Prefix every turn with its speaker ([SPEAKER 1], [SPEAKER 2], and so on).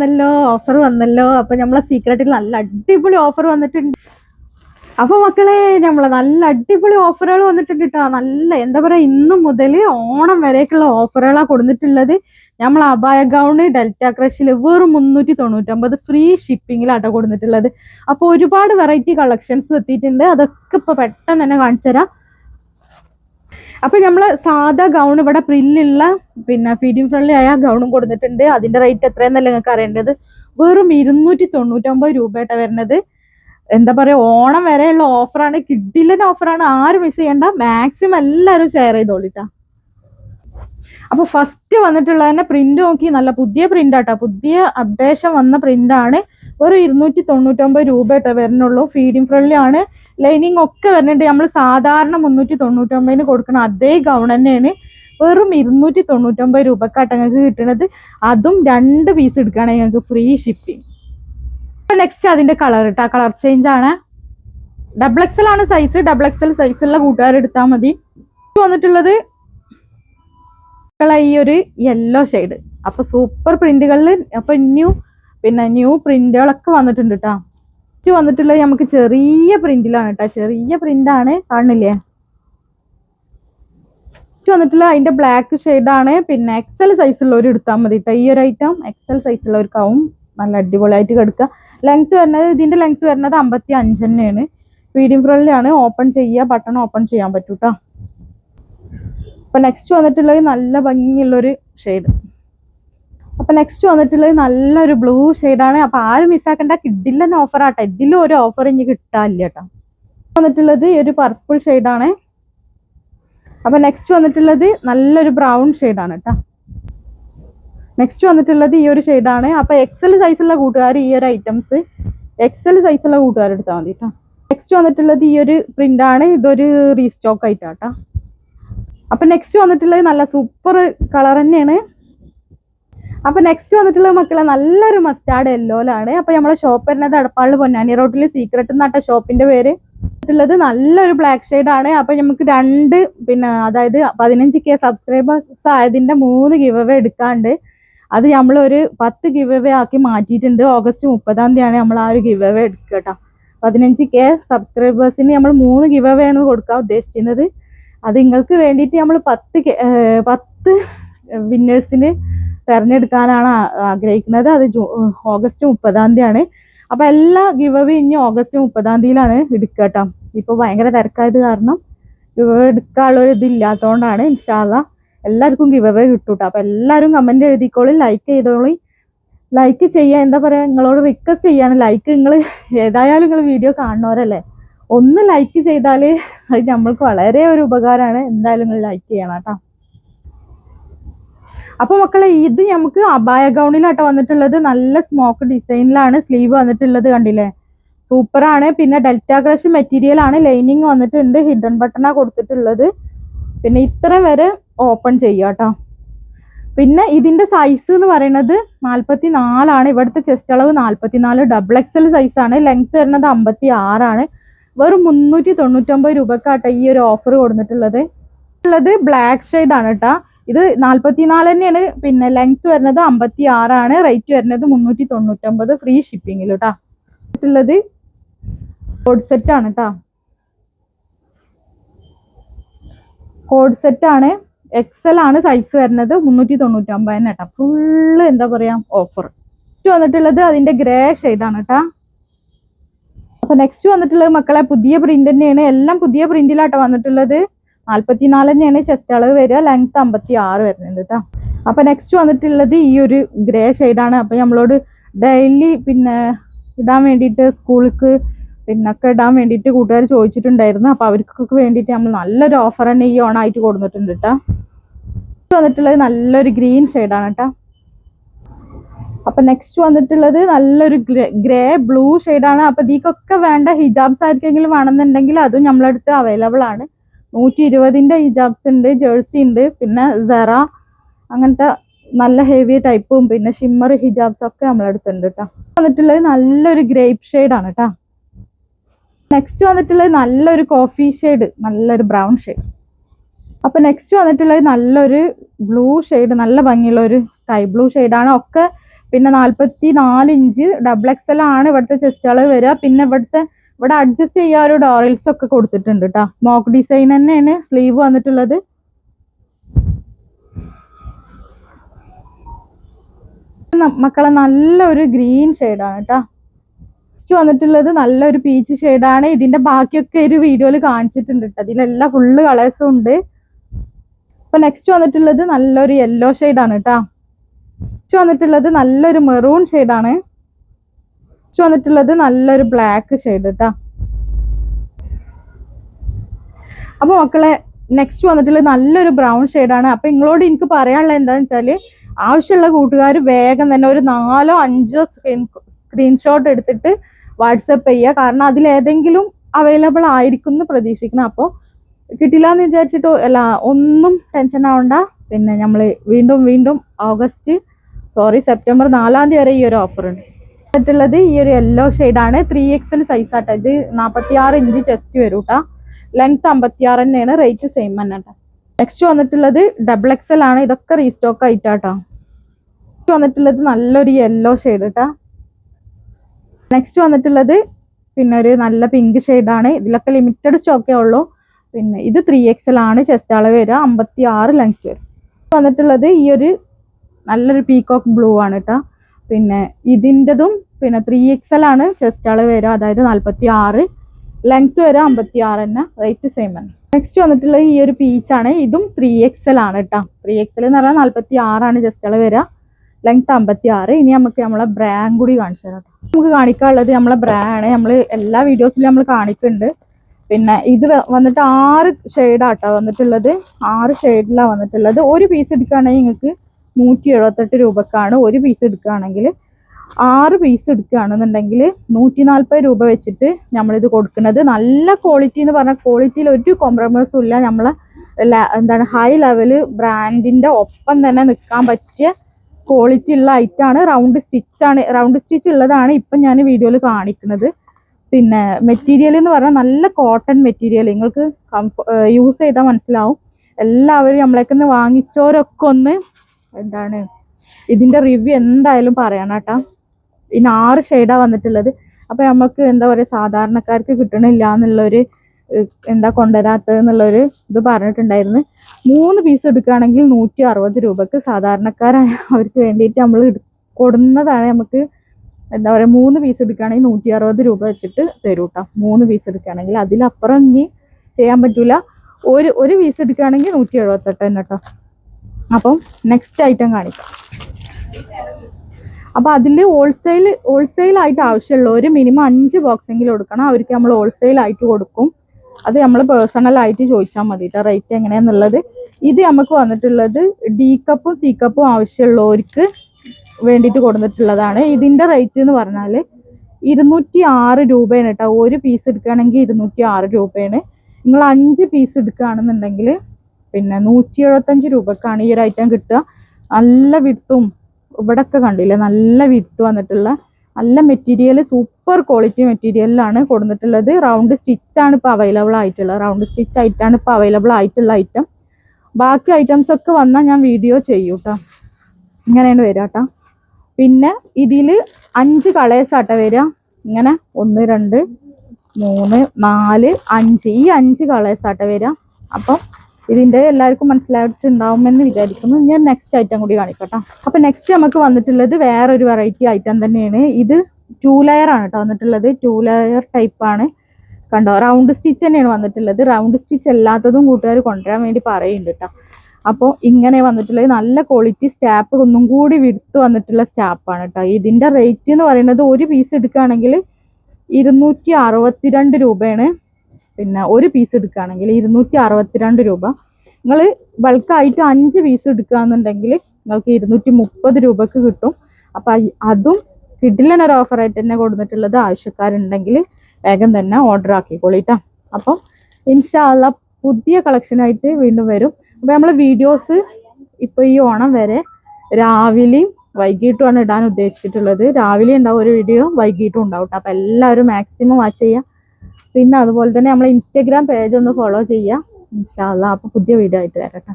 [SPEAKER 1] വന്നല്ലോ ഓഫർ വന്നല്ലോ. അപ്പൊ നമ്മളെ സീക്രട്ടിൽ നല്ല അടിപൊളി ഓഫർ വന്നിട്ടുണ്ട്. അപ്പൊ മക്കളെ നമ്മളെ നല്ല അടിപൊളി ഓഫറുകൾ വന്നിട്ടുണ്ട് കേട്ടോ നല്ല എന്താ പറയാ ഇന്നു മുതൽ ഓണം വരേക്കുള്ള ഓഫറുകളാണ് കൊടുത്തിട്ടുള്ളത് നമ്മൾ അബായ ഗൗണ് ഡെൽറ്റ ക്രഷിൽ വെറും മുന്നൂറ്റി തൊണ്ണൂറ്റൊമ്പത് ഫ്രീ ഷിപ്പിങ്ങിലാട്ടോ കൊടുത്തിട്ടുള്ളത് അപ്പൊ ഒരുപാട് വെറൈറ്റി കളക്ഷൻസ് എത്തിയിട്ടുണ്ട്. അതൊക്കെ ഇപ്പൊ പെട്ടെന്ന് തന്നെ കാണിച്ചു തരാം അപ്പൊ നമ്മൾ സാധാ ഗൗൺ ഇവിടെ പ്രില്ലുള്ള പിന്നെ ഫീഡിങ് ഫ്രണ്ട്ലി ആയ ഗൗണും കൊടുത്തിട്ടുണ്ട്. അതിന്റെ റേറ്റ് എത്രയെന്നല്ല നിങ്ങൾക്ക് അറിയേണ്ടത്? വെറും ഇരുന്നൂറ്റി തൊണ്ണൂറ്റൊമ്പത് രൂപയായിട്ടാണ് വരുന്നത്. എന്താ പറയാ ഓണം വരെയുള്ള ഓഫറാണ് കിഡിലൻ ഓഫറാണ് ആരും മിസ് ചെയ്യണ്ട. മാക്സിമം എല്ലാവരും ഷെയർ ചെയ്തോളിട്ടാ. അപ്പോൾ ഫസ്റ്റ് വന്നിട്ടുള്ള തന്നെ പ്രിന്റ് നോക്കി. നല്ല പുതിയ പ്രിന്റ് ആട്ടോ. പുതിയ അപ്ഡേഷൻ വന്ന പ്രിന്റാണ് ഒരു ഇരുന്നൂറ്റി തൊണ്ണൂറ്റൊമ്പത് രൂപ ആട്ടോ വരുന്നുള്ളൂ ഫീഡിങ് ഫ്രണ്ട്ലി ആണ്. ലൈനിങ് ഒക്കെ വരുന്നുണ്ട്. നമ്മൾ സാധാരണ മുന്നൂറ്റി തൊണ്ണൂറ്റൊമ്പതിന് കൊടുക്കുന്ന അതേ ഗൗൺ തന്നെയാണ്. വെറും ഇരുന്നൂറ്റി തൊണ്ണൂറ്റൊമ്പത് രൂപക്കാട്ടോ ഞങ്ങൾക്ക് കിട്ടുന്നത് അതും രണ്ട് പീസ് എടുക്കുകയാണെങ്കിൽ ഞങ്ങൾക്ക് ഫ്രീ ഷിപ്പിംഗ് നെക്സ്റ്റ് അതിന്റെ കളർ കേട്ടോ കളർ ചേഞ്ച് ആണ്. ഡബിൾ എക്സൽ ആണ് സൈസ് ഡബിൾ എക്സൽ ഉള്ള കൂട്ടുകാർ എടുത്താൽ മതി. വന്നിട്ടുള്ളത് ഈ ഒരു യെല്ലോ ഷെയ്ഡ് അപ്പൊ സൂപ്പർ പ്രിന്റുകളിൽ അപ്പൊ ന്യൂ പിന്നെ ന്യൂ പ്രിന്റുകളൊക്കെ വന്നിട്ടുണ്ട് കേട്ടോ ഇത് വന്നിട്ടുള്ളത് നമുക്ക് ചെറിയ പ്രിന്റിലാണ് കേട്ടോ. ചെറിയ പ്രിന്റ് ആണ് കാണില്ലേ ഇത് വന്നിട്ടുള്ള അതിന്റെ ബ്ലാക്ക് ആണ്. പിന്നെ എക്സൽ സൈസുള്ളവർ എടുത്താൽ മതി കേട്ടോ. ഈ ഒരു ഐറ്റം എക്സൽ സൈസുള്ളവർക്കാവും നല്ല അടിപൊളിയായിട്ട് കിടക്കുക ലെങ്ത് വരുന്നത് ഇതിന്റെ ലെങ്ത് വരുന്നത് അമ്പത്തി അഞ്ച് തന്നെയാണ് മീഡിയം ഫ്രണ്ടിലാണ് ഓപ്പൺ ചെയ്യുക ബട്ടൺ ഓപ്പൺ ചെയ്യാൻ പറ്റൂട്ടോ അപ്പൊ നെക്സ്റ്റ് വന്നിട്ടുള്ളത് നല്ല ഭംഗിയുള്ളൊരു ഷെയ്ഡ് അപ്പൊ നെക്സ്റ്റ് വന്നിട്ടുള്ളത് നല്ലൊരു ബ്ലൂ ആണ്. അപ്പൊ ആരും മിസ്സാക്കണ്ട കിഡില്ലൻ ഓഫർ ആട്ടെ. ഇതിലും ഒരു ഓഫർ ഇനി കിട്ടാനില്ല കേട്ടോ വന്നിട്ടുള്ളത് ഒരു പർപ്പിൾ ആണ്. അപ്പൊ നെക്സ്റ്റ് വന്നിട്ടുള്ളത് നല്ലൊരു ബ്രൗൺ ആണ് കേട്ടോ നെക്സ്റ്റ് വന്നിട്ടുള്ളത് ഈ ഒരു ആണ്. അപ്പൊ എക്സൽ സൈസുള്ള കൂട്ടുകാർ ഈ ഒരു ഐറ്റംസ് എക്സൽ സൈസുള്ള കൂട്ടുകാർ എടുത്താൽ മതി കേട്ടോ നെക്സ്റ്റ് വന്നിട്ടുള്ളത് ഈ ഒരു പ്രിന്റ് ആണ്. ഇതൊരു റീസ്റ്റോക്ക് ആയിട്ടാട്ടോ അപ്പൊ നെക്സ്റ്റ് വന്നിട്ടുള്ളത് നല്ല സൂപ്പർ കളർ തന്നെയാണ്. അപ്പൊ നെക്സ്റ്റ് വന്നിട്ടുള്ള മക്കളെ നല്ലൊരു മസ്റ്റാർഡ് യെല്ലോയിലാണ് അപ്പൊ നമ്മളെ ഷോപ്പ് വരുന്നത് എടപ്പാളിൽ പൊന്നാനി റോഡിൽ സീക്രട്ട് എന്നാട്ട ഷോപ്പിന്റെ പേര് ുള്ളത് നല്ലൊരു ബ്ലാക്ക് ഷെയ്ഡ് ആണ്. അപ്പൊ നമുക്ക് രണ്ട് പിന്നെ അതായത് പതിനഞ്ച് കെ സബ്സ്ക്രൈബേഴ്സ് ആയതിന്റെ മൂന്ന് ഗിവ് അവേ എടുക്കാണ്ട് അത് നമ്മൾ ഒരു പത്ത് ഗിവ് അവേ ആക്കി മാറ്റിയിട്ടുണ്ട്. ഓഗസ്റ്റ് മുപ്പതാം തീയതിയാണ് നമ്മൾ ആ ഒരു ഗിവ് അവേ എടുക്കുക കേട്ടോ. പതിനഞ്ച് കെ സബ്സ്ക്രൈബേഴ്സിന് നമ്മൾ മൂന്ന് ഗിവ് അവേ ആണ് കൊടുക്കാൻ ഉദ്ദേശിക്കുന്നത് അത് നിങ്ങൾക്ക് വേണ്ടിയിട്ട് നമ്മൾ പത്ത് പത്ത് വിന്നേഴ്സിന് തെരഞ്ഞെടുക്കാനാണ് ആഗ്രഹിക്കുന്നത്. അത് ഓഗസ്റ്റ് മുപ്പതാം തീയതിയാണ്. അപ്പൊ എല്ലാ ഗിവ് ഇനി ഓഗസ്റ്റ് മുപ്പതാം തീയതിയിലാണ് എടുക്കുക കേട്ടോ. ഇപ്പൊ ഭയങ്കര തിരക്കായത് കാരണം ഗിവ് എടുക്കാനുള്ള ഒരു ഇതില്ലാത്തതുകൊണ്ടാണ് ഇൻഷാല്ല എല്ലാവർക്കും ഗിവ് അവേ കിട്ടും കേട്ടോ അപ്പൊ എല്ലാവരും കമന്റ് എഴുതിക്കോളി ലൈക്ക് ചെയ്തോളി. ലൈക്ക് ചെയ്യാൻ എന്താ പറയാ നിങ്ങളോട് റിക്വസ്റ്റ് ചെയ്യാണ് ലൈക്ക് നിങ്ങൾ ഏതായാലും നിങ്ങൾ വീഡിയോ കാണുന്നവരല്ലേ. ഒന്ന് ലൈക്ക് ചെയ്താൽ അത് നമ്മൾക്ക് വളരെ ഒരു ഉപകാരമാണ്. എന്തായാലും നിങ്ങൾ ലൈക്ക് ചെയ്യണം കേട്ടോ അപ്പൊ മക്കളെ ഇത് നമുക്ക് അബായ ഗൗണിലാട്ടോ വന്നിട്ടുള്ളത്. നല്ല സ്മോക്ക് ഡിസൈനിലാണ് സ്ലീവ് വന്നിട്ടുള്ളത് കണ്ടില്ലേ? സൂപ്പറാണ് പിന്നെ ഡെൽറ്റ ക്രഷ് മെറ്റീരിയൽ ആണ്. ലൈനിങ് വന്നിട്ടുണ്ട്. ഹിഡൻ ബട്ടണാ കൊടുത്തിട്ടുള്ളത്. പിന്നെ ഇത്ര വരെ ഓപ്പൺ ചെയ്യാട്ടോ. പിന്നെ ഇതിന്റെ സൈസ് എന്ന് പറയുന്നത് നാൽപ്പത്തി നാലാണ് ഇവിടുത്തെ ചെസ്റ്റ് അളവ് നാൽപ്പത്തി നാല് ഡബിൾ എക്സൽ ആണ്. ലെങ്ത് വരുന്നത് അമ്പത്തി ആറാണ് വെറും മുന്നൂറ്റി തൊണ്ണൂറ്റൊമ്പത് രൂപക്കാട്ടോ ഈ ഒരു ഓഫർ കൊടുത്തിട്ടുള്ളത്. ഉള്ളത് ബ്ലാക്ക് ആണ് കേട്ടോ ഇത് നാൽപ്പത്തിനാല് തന്നെയാണ്. പിന്നെ ലെങ്ത് വരുന്നത് അമ്പത്തി ആറാണ് റേറ്റ് വരുന്നത് മുന്നൂറ്റി തൊണ്ണൂറ്റൊമ്പത് ഫ്രീ ഷിപ്പിംഗിൽ കേട്ടോ ഉള്ളത് കോഡ് സെറ്റ് ആണ് കേട്ടോ കോഡ് സെറ്റ് ആണ്. എക്സൽ ആണ് സൈസ് വരുന്നത് മുന്നൂറ്റി തൊണ്ണൂറ്റൊമ്പതിന് കേട്ടോ ഫുള്ള് എന്താ പറയാ? ഓഫർ നെക്സ്റ്റ് വന്നിട്ടുള്ളത് അതിന്റെ ഗ്രേ ആണ് കേട്ടോ അപ്പൊ നെക്സ്റ്റ് വന്നിട്ടുള്ളത് മക്കളെ പുതിയ പ്രിന്റ് തന്നെയാണ്. എല്ലാം പുതിയ പ്രിന്റിലാട്ടോ വന്നിട്ടുള്ളത്. നാല്പത്തിനാല് തന്നെയാണ് ചെസ്റ്റ് അളവ് വരിക. ലെങ്ത് അമ്പത്തി ആറ് വരുന്നുണ്ട് കേട്ടോ അപ്പൊ നെക്സ്റ്റ് വന്നിട്ടുള്ളത് ഈ ഒരു ഗ്രേ ആണ്. അപ്പൊ നമ്മളോട് ഡെയിലി പിന്നെ ഇടാൻ വേണ്ടിയിട്ട് സ്കൂൾക്ക് പിന്നൊക്കെ ഇടാൻ വേണ്ടിയിട്ട് കൂട്ടുകാർ ചോദിച്ചിട്ടുണ്ടായിരുന്നു. അപ്പൊ അവർക്കൊക്കെ വേണ്ടിയിട്ട് നമ്മൾ നല്ലൊരു ഓഫർ തന്നെ ഈ ഓണായിട്ട് കൊടുത്തിട്ടുണ്ട് കേട്ടോ വന്നിട്ടുള്ളത് നല്ലൊരു ഗ്രീൻ ആണ് കേട്ടോ അപ്പൊ നെക്സ്റ്റ് വന്നിട്ടുള്ളത് നല്ലൊരു ഗ്രേ ബ്ലൂ ആണ്. അപ്പൊ ഇതിക്കൊക്കെ വേണ്ട ഹിജാബ്സ് ആർക്കെങ്കിലും വേണമെന്നുണ്ടെങ്കിൽ അതും നമ്മളടുത്ത് അവൈലബിൾ ആണ്. നൂറ്റി ഇരുപതിന്റെ ഹിജാബ്സ് ഉണ്ട് ജേഴ്സി ഉണ്ട് പിന്നെ സെറ അങ്ങനത്തെ നല്ല ഹെവി ടൈപ്പും പിന്നെ ഷിമ്മർ ഹിജാബ്സ് ഒക്കെ നമ്മളെടുത്തുണ്ട് കേട്ടോ വന്നിട്ടുള്ളത് നല്ലൊരു ഗ്രേപ്പ് ആണ് കേട്ടോ നെക്സ്റ്റ് വന്നിട്ടുള്ളത് നല്ലൊരു കോഫി ഷെയ്ഡ് നല്ലൊരു ബ്രൗൺ ഷെയ്ഡ് അപ്പൊ നെക്സ്റ്റ് വന്നിട്ടുള്ളത് നല്ലൊരു ബ്ലൂ ഷെയ്ഡ് നല്ല ഭംഗിയുള്ള ഒരു സ്കൈ ബ്ലൂ ആണ്. ഒക്കെ പിന്നെ നാൽപ്പത്തി നാല് ഇഞ്ച് ഡബിൾ എക്സൽ ആണ് ഇവിടുത്തെ ചെസ്റ്റ് അളവ് വരിക. പിന്നെ ഇവിടുത്തെ ഇവിടെ അഡ്ജസ്റ്റ് ചെയ്യാൻ ഒരു ഡോറൽസ് ഒക്കെ കൊടുത്തിട്ടുണ്ട് കേട്ടോ മോക്ക് ഡിസൈൻ തന്നെയാണ് സ്ലീവ് വന്നിട്ടുള്ളത്. മക്കളെ നല്ലൊരു ഗ്രീൻ ഷെയ്ഡാണ് കേട്ടോ നെക്സ്റ്റ് വന്നിട്ടുള്ളത് നല്ലൊരു പീച്ച് ഷെയ്ഡാണ് ഇതിന്റെ ബാക്കിയൊക്കെ ഒരു വീഡിയോയിൽ കാണിച്ചിട്ടുണ്ട് കേട്ടോ അതിലെല്ലാം ഫുള്ള് കളേഴ്സും ഉണ്ട്. ഇപ്പൊ നെക്സ്റ്റ് വന്നിട്ടുള്ളത് നല്ലൊരു യെല്ലോ ഷെയ്ഡാണ് കേട്ടോ നെക്സ്റ്റ് വന്നിട്ടുള്ളത് നല്ലൊരു മെറൂൺ ഷെയ്ഡാണ് നെക്സ്റ്റ് വന്നിട്ടുള്ളത് നല്ലൊരു ബ്ലാക്ക് ഷെയ്ഡ് കേട്ടോ അപ്പൊ മക്കളെ നെക്സ്റ്റ് വന്നിട്ടുള്ളത് നല്ലൊരു ബ്രൗൺ ഷെയ്ഡാണ് അപ്പൊ നിങ്ങളോട് എനിക്ക് പറയാനുള്ളത് എന്താന്ന് വെച്ചാൽ ആവശ്യമുള്ള കൂട്ടുകാർ വേഗം തന്നെ ഒരു നാലോ അഞ്ചോ സ്ക്രീൻ സ്ക്രീൻഷോട്ട് എടുത്തിട്ട് വാട്സപ്പ് ചെയ്യുക. കാരണം അതിൽ ഏതെങ്കിലും അവൈലബിൾ ആയിരിക്കും എന്ന് പ്രതീക്ഷിക്കണം. അപ്പോൾ കിട്ടില്ല എന്ന് വിചാരിച്ചിട്ട് അല്ല ഒന്നും ടെൻഷൻ ആവണ്ട. പിന്നെ നമ്മൾ വീണ്ടും വീണ്ടും ഓഗസ്റ്റ് സോറി സെപ്റ്റംബർ നാലാം തീയതി വരെ ഈ ഒരു ഓഫർ ഉണ്ട്. മറ്റുള്ളത് ഈ ഒരു യെല്ലോ ആണ്. ത്രീ എക്സൽ സൈസ് ആട്ടെ. ഇത് നാൽപ്പത്തി ആറ് ഇഞ്ച് ചെസ്റ്റ് വരും കേട്ടോ ലെങ്ത് അമ്പത്തി ആറ് തന്നെയാണ്. റേറ്റ് സെയിം തന്നെ നെക്സ്റ്റ് വന്നിട്ടുള്ളത് ഡബിൾ എക്സൽ ആണ്. ഇതൊക്കെ റീസ്റ്റോക്ക് ആയിട്ടാട്ടോ നെക്സ്റ്റ് വന്നിട്ടുള്ളത് നല്ലൊരു യെല്ലോ ഷെയ്ഡ് കേട്ടോ നെക്സ്റ്റ് വന്നിട്ടുള്ളത് പിന്നെ ഒരു നല്ല പിങ്ക് ആണ്. ഇതിലൊക്കെ ലിമിറ്റഡ് സ്റ്റോക്കേ ഉള്ളൂ. പിന്നെ ഇത് ത്രീ എക്സൽ ആണ്. ചെസ്റ്റ് അളവ് വരിക അമ്പത്തി ആറ് ലെങ്ത് വരും. വന്നിട്ടുള്ളത് ഈ ഒരു നല്ലൊരു പീകോക്ക് ബ്ലൂ ആണ് കേട്ടോ പിന്നെ ഇതിന്റെതും പിന്നെ ത്രീ എക്സൽ ആണ് ചെസ്റ്റ് അളവ് വരിക അതായത് നാൽപ്പത്തി ആറ് ലെങ്ത് വരെ അമ്പത്തി ആറ് തന്നെ റേറ്റ് സെയിം തന്നെ നെക്സ്റ്റ് വന്നിട്ടുള്ളത് ഈ ഒരു പീച്ചാണ് ഇതും ത്രീ എക്സൽ ആണ് കേട്ടോ ത്രീ എക്സൽ എന്ന് പറഞ്ഞാൽ നാൽപ്പത്തി ആറാണ് ചെസ്റ്റ് അളവ് വരിക. ലെങ്ത് അമ്പത്തി ആറ് ഇനി നമുക്ക് നമ്മളെ ബ്രാൻഡ് കൂടി കാണിച്ചു തരാം നമുക്ക് കാണിക്കാനുള്ളത് നമ്മളെ ബ്രാ ആണ്. നമ്മൾ എല്ലാ വീഡിയോസിലും നമ്മൾ കാണിക്കുന്നുണ്ട്. പിന്നെ ഇത് വന്നിട്ട് ആറ് ഷെയ്ഡാട്ടോ വന്നിട്ടുള്ളത്. ആറ് ഷെയ്ഡിലാണ് വന്നിട്ടുള്ളത്. ഒരു പീസ് എടുക്കുകയാണെങ്കിൽ നിങ്ങൾക്ക് നൂറ്റി എഴുപത്തെട്ട് രൂപക്കാണ് ഒരു പീസ് എടുക്കുകയാണെങ്കിൽ ആറ് പീസ് എടുക്കുകയാണെന്നുണ്ടെങ്കിൽ നൂറ്റി നാൽപ്പത് രൂപ വെച്ചിട്ട് നമ്മളിത് കൊടുക്കുന്നത്. നല്ല ക്വാളിറ്റി എന്ന് പറഞ്ഞാൽ ക്വാളിറ്റിയിൽ ഒരു കോംപ്രമൈസും ഇല്ല. നമ്മളെ എന്താണ് ഹൈ ലെവൽ ബ്രാൻഡിന്റെ ഒപ്പം തന്നെ നിൽക്കാൻ പറ്റിയ ക്വാളിറ്റി ഉള്ള ഐറ്റാണ് റൗണ്ട് സ്റ്റിച്ചാണ് റൗണ്ട് സ്റ്റിച്ച് ഉള്ളതാണ് ഇപ്പം ഞാൻ വീഡിയോയിൽ കാണിക്കുന്നത്. പിന്നെ മെറ്റീരിയൽ എന്ന് പറഞ്ഞാൽ നല്ല കോട്ടൺ മെറ്റീരിയൽ നിങ്ങൾക്ക് യൂസ് ചെയ്താൽ മനസ്സിലാവും. എല്ലാവരും നമ്മളേക്കൊന്ന് വാങ്ങിച്ചവരൊക്കെ ഒന്ന് എന്താണ്? ഇതിന്റെ റിവ്യൂ എന്തായാലും പറയണം കേട്ടോ. ഇനി ആറ് ഷെയ്ഡാണ് വന്നിട്ടുള്ളത്. അപ്പോൾ നമുക്ക് എന്താ പറയുക സാധാരണക്കാർക്ക് കിട്ടണില്ല എന്നുള്ളൊരു എന്താ കൊണ്ടുവരാത്തതെന്നുള്ളൊരു ഇത് പറഞ്ഞിട്ടുണ്ടായിരുന്നു. മൂന്ന് പീസ് എടുക്കുകയാണെങ്കിൽ നൂറ്റി അറുപത് രൂപക്ക് സാധാരണക്കാരായ അവർക്ക് വേണ്ടിയിട്ട് നമ്മൾ കൊടുന്നതാണ് നമുക്ക് എന്താ പറയുക മൂന്ന് പീസ് എടുക്കുകയാണെങ്കിൽ നൂറ്റി അറുപത് രൂപ വെച്ചിട്ട് തരും കേട്ടോ മൂന്ന് പീസ് എടുക്കുകയാണെങ്കിൽ അതിലപ്പുറം ഇനി ചെയ്യാൻ പറ്റില്ല ഒരു ഒരു പീസ് എടുക്കുകയാണെങ്കിൽ നൂറ്റി എഴുപത്തെട്ട് തന്നെ കേട്ടോ അപ്പം നെക്സ്റ്റ് ഐറ്റം കാണിക്കാം. അപ്പോൾ അതിൽ ഹോൾസെയിൽ ഹോൾസെയിൽ ആയിട്ട് ആവശ്യമുള്ള ഒരു മിനിമം അഞ്ച് ബോക്സ് എങ്കിലും കൊടുക്കണം അവർക്ക് നമ്മൾ ഹോൾസെയിൽ ആയിട്ട് കൊടുക്കും. അത് നമ്മൾ പേഴ്സണൽ ആയിട്ട് ചോദിച്ചാൽ മതി കേട്ടോ റേറ്റ് എങ്ങനെയാന്നുള്ളത്. ഇത് നമുക്ക് വന്നിട്ടുള്ളത് ഡി കപ്പും സി കപ്പും ആവശ്യമുള്ളവർക്ക് വേണ്ടിയിട്ട് കൊടുത്തിട്ടുള്ളതാണ്. ഇതിന്റെ റേറ്റ് എന്ന് പറഞ്ഞാൽ ഇരുന്നൂറ്റി ആറ് രൂപയാണ് കേട്ടോ ഒരു പീസ് എടുക്കുകയാണെങ്കിൽ ഇരുന്നൂറ്റി ആറ് രൂപയാണ്. നിങ്ങൾ അഞ്ച് പീസ് എടുക്കുകയാണെന്നുണ്ടെങ്കിൽ പിന്നെ നൂറ്റി എഴുപത്തഞ്ച് രൂപക്കാണ് ഈ ഒരു ഐറ്റം കിട്ടുക. നല്ല വിത്തും ഇവിടൊക്കെ കണ്ടില്ലേ? നല്ല വിത്ത് വന്നിട്ടുള്ള നല്ല മെറ്റീരിയൽ സൂപ്പർ ക്വാളിറ്റി മെറ്റീരിയലിലാണ് കൊടുത്തിട്ടുള്ളത് റൗണ്ട് സ്റ്റിച്ചാണ് ഇപ്പോൾ അവൈലബിൾ ആയിട്ടുള്ളത്. റൗണ്ട് സ്റ്റിച്ച് ആയിട്ടാണ് ഇപ്പോൾ അവൈലബിൾ ആയിട്ടുള്ള ഐറ്റം ബാക്കി ഐറ്റംസ് ഒക്കെ വന്നാൽ ഞാൻ വീഡിയോ ചെയ്യും കേട്ടോ ഇങ്ങനെയാണ് വരിക കേട്ടോ പിന്നെ ഇതിൽ അഞ്ച് കളേഴ്സ് ആട്ടോ വരിക. ഇങ്ങനെ ഒന്ന് രണ്ട് മൂന്ന് നാല് അഞ്ച്. ഈ അഞ്ച് കളേഴ്സ് ആട്ടോ വരിക. അപ്പം ഇതിന്റെ എല്ലാവർക്കും മനസ്സിലായിട്ടുണ്ടാവുമെന്ന് വിചാരിക്കുന്നു. ഞാൻ നെക്സ്റ്റ് ഐറ്റം കൂടി കാണിക്കട്ടോ. അപ്പൊ നെക്സ്റ്റ് നമുക്ക് വന്നിട്ടുള്ളത് വേറെ ഒരു വെറൈറ്റി ഐറ്റം തന്നെയാണ്. ഇത് ടൂ ലെയർ ആണ് കേട്ടോ വന്നിട്ടുള്ളത്. ടൂ ലെയർ ടൈപ്പ് ആണ്. കണ്ടോ? റൗണ്ട് സ്റ്റിച്ച് തന്നെയാണ് വന്നിട്ടുള്ളത്. റൗണ്ട് സ്റ്റിച്ച് അല്ലാത്തതും കൂട്ടുകാർ കൊണ്ടുവരാൻ വേണ്ടി പറയുന്നുണ്ട് കേട്ടോ. അപ്പോൾ ഇങ്ങനെ വന്നിട്ടുള്ളത് നല്ല ക്വാളിറ്റി സ്റ്റാപ്പ് ഒന്നും കൂടി വിടുത്ത് വന്നിട്ടുള്ള സ്റ്റാപ്പാണ് കേട്ടോ. ഇതിന്റെ റേറ്റ് എന്ന് പറയുന്നത് ഒരു പീസ് എടുക്കുകയാണെങ്കിൽ ഇരുന്നൂറ്റി രൂപയാണ്. പിന്നെ ഒരു പീസ് എടുക്കുകയാണെങ്കിൽ ഇരുന്നൂറ്റി അറുപത്തിരണ്ട് രൂപ നിങ്ങൾ ബൾക്കായിട്ട് അഞ്ച് പീസ് എടുക്കുകയാണെന്നുണ്ടെങ്കിൽ നിങ്ങൾക്ക് ഇരുന്നൂറ്റി മുപ്പത് രൂപക്ക് കിട്ടും. അപ്പം അതും കിഡിലിന് ഒരു ഓഫറായിട്ട് തന്നെ കൊടുത്തിട്ടുള്ളത് ആവശ്യക്കാരുണ്ടെങ്കിൽ വേഗം തന്നെ ഓർഡർ ആക്കിക്കോളിട്ടാ. അപ്പം ഇൻഷാല്ല പുതിയ കളക്ഷനായിട്ട് വീണ്ടും വരും. അപ്പോൾ നമ്മൾ വീഡിയോസ് ഇപ്പോൾ ഈ ഓണം വരെ രാവിലെയും വൈകിട്ടുമാണ് ഇടാൻ ഉദ്ദേശിച്ചിട്ടുള്ളത്. രാവിലെ ഉണ്ടാവും ഒരു വീഡിയോ വൈകിട്ടും ഉണ്ടാവും. അപ്പോൾ എല്ലാവരും മാക്സിമം വാച്ച് ചെയ്യുക. പിന്നെ അതുപോലെ തന്നെ നമ്മളെ ഇൻസ്റ്റഗ്രാം പേജ് ഒന്ന് ഫോളോ ചെയ്യുക ഇൻഷാല്ല അപ്പോൾ പുതിയ വീഡിയോ ആയിട്ട് വരട്ടെ.